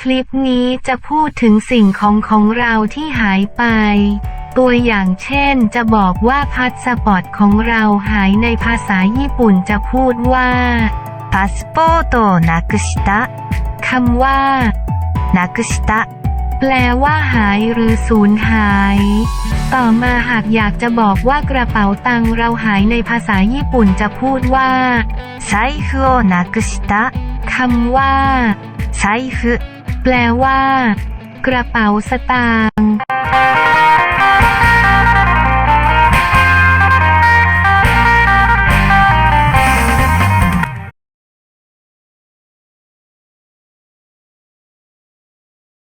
คลิปนี้จะพูดถึงสิ่งของของเราที่หายไป ตัวอย่างเช่นจะบอกว่าพาสปอร์ตของเราหายในภาษาญี่ปุ่นจะพูดว่า パスポートをなくした คำว่า なくした แปลว่าหายหรือสูญหาย ต่อมาหากอยากจะบอกว่ากระเป๋าตังค์เราหายในภาษาญี่ปุ่นจะพูดว่า 財布をなくした คำว่า 財布 แปลว่า กระเป๋าสตางค์